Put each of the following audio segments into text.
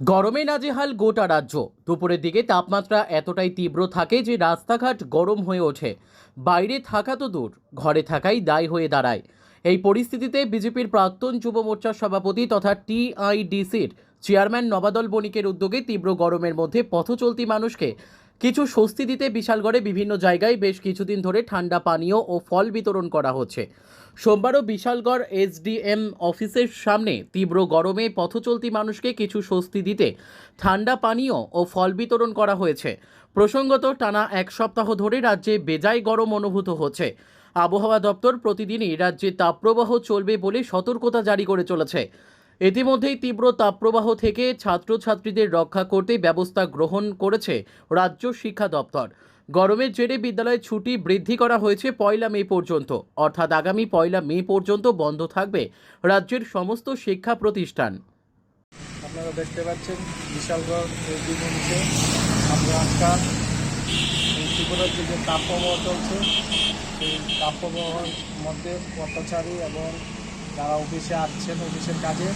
গরমে নাজেহাল গোটা রাজ্য। দুপুরের দিকে তাপমাত্রা এতটাই তীব্র থাকে যে রাস্তাঘাট গরম হয়ে ওঠে। বাইরে থাকা তো দূর, ঘরে থাকাই দায় হয়ে দাঁড়ায়। এই পরিস্থিতিতে বিজেপির প্রাক্তন যুব মোর্চার সভাপতি তথা টিআইডিসির চেয়ারম্যান নবাদল বণিকের উদ্যোগে তীব্র গরমের মধ্যে পথ চলতি মানুষকে কিছু স্বস্তি দিতে বিশালগড়ে বিভিন্ন জায়গায় বেশ কিছুদিন ধরে ঠান্ডা পানীয় ও ফল বিতরণ করা হচ্ছে। সোমবারও বিশালগড় এসডিএম অফিসের সামনে তীব্র গরমে পথচলতি মানুষকে কিছু স্বস্তি দিতে ঠান্ডা পানীয় ও ফল বিতরণ করা হয়েছে। প্রসঙ্গত, টানা এক সপ্তাহ ধরে রাজ্যে বেজায় গরম অনুভূত হচ্ছে। আবহাওয়া দপ্তর প্রতিদিনই রাজ্যে তাপপ্রবাহ চলবে বলে সতর্কতা জারি করে চলেছে। ইতিমধ্যেই তীব্র তাপপ্রবাহ থেকে ছাত্রছাত্রীদের রক্ষা করতে ব্যবস্থা গ্রহণ করেছে রাজ্য শিক্ষা দপ্তর। গরমের জেরে বিদ্যালয়ে ছুটি বৃদ্ধি করা হয়েছে পয়লা মে পর্যন্ত। অর্থাৎ আগামী পয়লা মে পর্যন্ত বন্ধ থাকবে রাজ্যের সমস্ত শিক্ষা প্রতিষ্ঠান। আপনারা দেখতে পাচ্ছেন বিশালগড় তাপপ্রবাহ চলছে তাপপ্রবাহের মধ্যে পথচারী এবং যারা অফিসে আসছেন, অফিসের কাজে,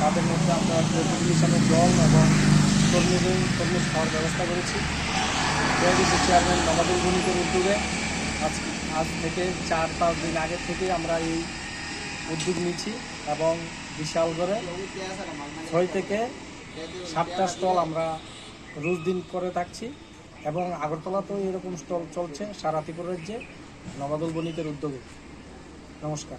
তাদের মধ্যে আমরা প্রতিদিনের জল এবং কর্মীদের কর্মী খাওয়ার ব্যবস্থা করেছি। কেআইডিসি চেয়ারম্যান নবাদুল বণিকের উদ্যোগে। আজ আজ থেকে চার, পাঁচ দিন আগে থেকে আমরা এই উদ্যোগ নিচ্ছি এবং বিশাল বিশালগড়ে ছয় থেকে সাতটা স্টল আমরা রোজ দিন করে থাকছি এবং আগরতলাতেও এরকম স্টল চলছে সারা ত্রিপুরা রাজ্যে নবাদল বণিকের উদ্যোগে। নমস্কার।